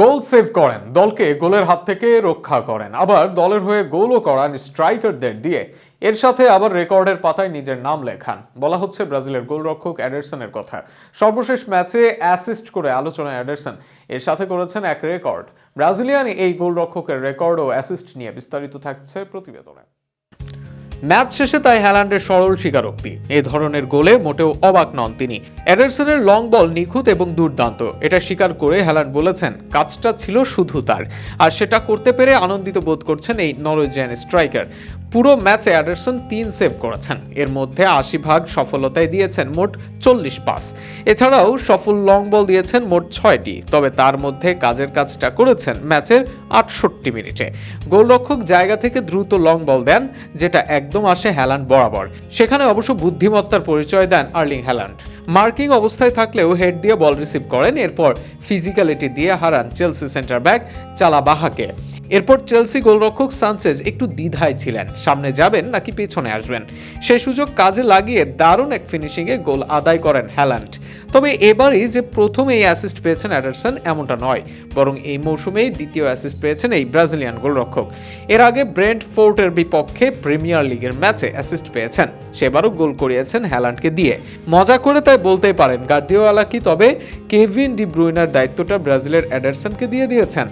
Goal save করেন। দলকে গোলের হাত থেকে রক্ষা করেন। আবার দলের হয়ে গোলও করান স্ট্রাইকারদের দিয়ে। এর সাথে আবার রেকর্ডের পাতায় নিজের নাম লেখান। বলা হচ্ছে ব্রাজিলের গোলরক্ষক অ্যাডারসনের কথা। সর্বশেষ ম্যাচে অ্যাসিস্ট করে আলোচনায় অ্যাডারসন। এর সাথে করেছেন এক রেকর্ড। ব্রাজিলিয়ান এই গোলরক্ষকের রেকর্ড ও অ্যাসিস্ট নিয়ে বিস্তারিত থাকছে প্রতিবেদনে। ম্যাচ শেষে তাই হ্যালান্ডের সরল স্বীকারোক্তি। এ ধরনের গোলে মোটেও অবাক নন তিনি। অ্যাডারসনের লং বল নিখুঁত এবং দুর্দান্ত। এটা স্বীকার করে হ্যালান্ড বলেছেন, কাজটা ছিল শুধু তার। আর সেটা করতে পেরে আনন্দিত বোধ করছেন এই নরওয়েজিয়ান স্ট্রাইকার। পুরো ম্যাচে অ্যাডারসন তিন সেভ করেছেন। এর মধ্যে আশি ভাগ সফলতায় দিয়েছেন মোট চল্লিশ পাস। এছাড়াও সফল লং বল দিয়েছেন মোট ছয়টি, তবে তার মধ্যে কাজের কাজটা করেছেন ম্যাচের আটষট্টি মিনিটে। গোলরক্ষক জায়গা থেকে দ্রুত লং বল দেন, যেটা একদম আসে হ্যালান্ড বরাবর। সেখানে অবশ্য বুদ্ধিমত্তার পরিচয় দেন আর্লিং হ্যালান্ড মার্কিং অবস্থায় থাকলেও হেড দিয়ে বল রিসিভ করেন, এরপর ফিজিক্যালিটি দিয়ে হারান চেলসি সেন্টার ব্যাক চালাবাহাকে। এরপর চেলসি গোলরক্ষক সানচেজ একটু দ্বিধায় ছিলেন। সামনে যাবেন নাকি পেছনে আসবেন? সেই সুযোগ কাজে লাগিয়ে দারুণ এক ফিনিশিংয়ে গোল আদায় করেন হ্যালান্ড। তবে এবারই যে প্রথম এই অ্যাসিস্ট পেয়েছেন অ্যাডারসন, এমনটা নয়। বরং এই মৌসুমেই দ্বিতীয় অ্যাসিস্ট পেয়েছেন এই ব্রাজিলিয়ান গোলরক্ষক। এর আগে ব্রেন্ট ফোর্টের বিপক্ষে প্রিমিয়ার লিগের ম্যাচে অ্যাসিস্ট পেয়েছেন। সেবারও গোল করিয়েছেন হ্যালান্ডকে দিয়ে। মজা করে তাই বলতেই পারেন গার্দিওয়ালা কি, তবে কেভিন ডি ব্রুইনার দায়িত্বটা ব্রাজিলের অ্যাডারসনকে দিয়ে দিয়েছেন।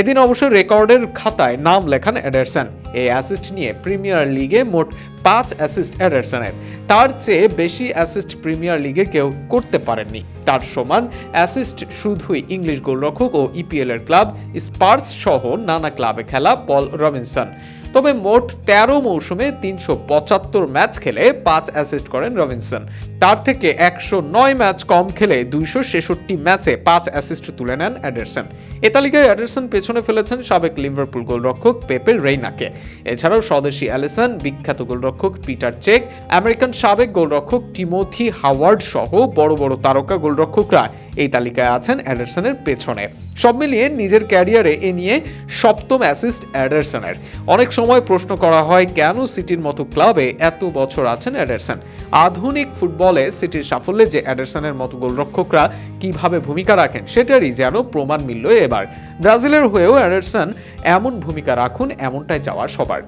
এদিন অবশ্য রেকর্ডের খাতায় নাম লেখান অ্যাডারসন। এই অ্যাসিস্ট নিয়ে প্রিমিয়ার লিগে মোট পাঁচ অ্যাসিস্ট অ্যাডারসনের। তার চেয়ে বেশি অ্যাসিস্ট প্রিমিয়ার লিগে কেউ করতে পারেননি। তার সমান অ্যাসিস্ট শুধুই ইংলিশ গোলরক্ষক ও ইপিএল এর ক্লাব স্পার্স সহ নানা ক্লাবে খেলা পল রবিনসন তবে মোট তেরো মৌসুমে তিনশো পঁচাত্তর ম্যাচ খেলে পাঁচ অ্যাসিস্ট করেন রবিনসন। তার থেকে একশো নয় ম্যাচ কম খেলে দুইশো ছেষট্টি ম্যাচে পাঁচ অ্যাসিস্ট তুলে নেন অ্যাডারসন। এ তালিকায় অ্যাডারসন পেছনে ফেলেছেন সাবেক লিভারপুল গোলরক্ষক পেপে রেইনাকে। এছাড়াও স্বদেশি অ্যালিসন, বিখ্যাত গোলরক্ষক পিটার চেক, আমেরিকান সাবেক গোলরক্ষক টিমোথি হাওয়ার্ড সহ বড় বড় তারকা গোলরক্ষকরা এই তালিকায় আছেন অ্যাডারসনের পেছনে। সব মিলিয়ে নিজের ক্যারিয়ারে এ নিয়ে সপ্তম অ্যাসিস্ট অ্যাডারসনের। অনেক সময় প্রশ্ন করা হয়, কেন সিটির মতো ক্লাবে এত বছর আছেন অ্যাডারসন? আধুনিক ফুটবলে সিটির সাফল্যে যে অ্যাডারসনের মতো গোলরক্ষকরা কীভাবে ভূমিকা রাখেন, সেটারই যেন প্রমাণ মিলল এবার। ব্রাজিলের হয়েও অ্যাডারসন এমন ভূমিকা রাখুন, এমনটাই চাওয়া সবার।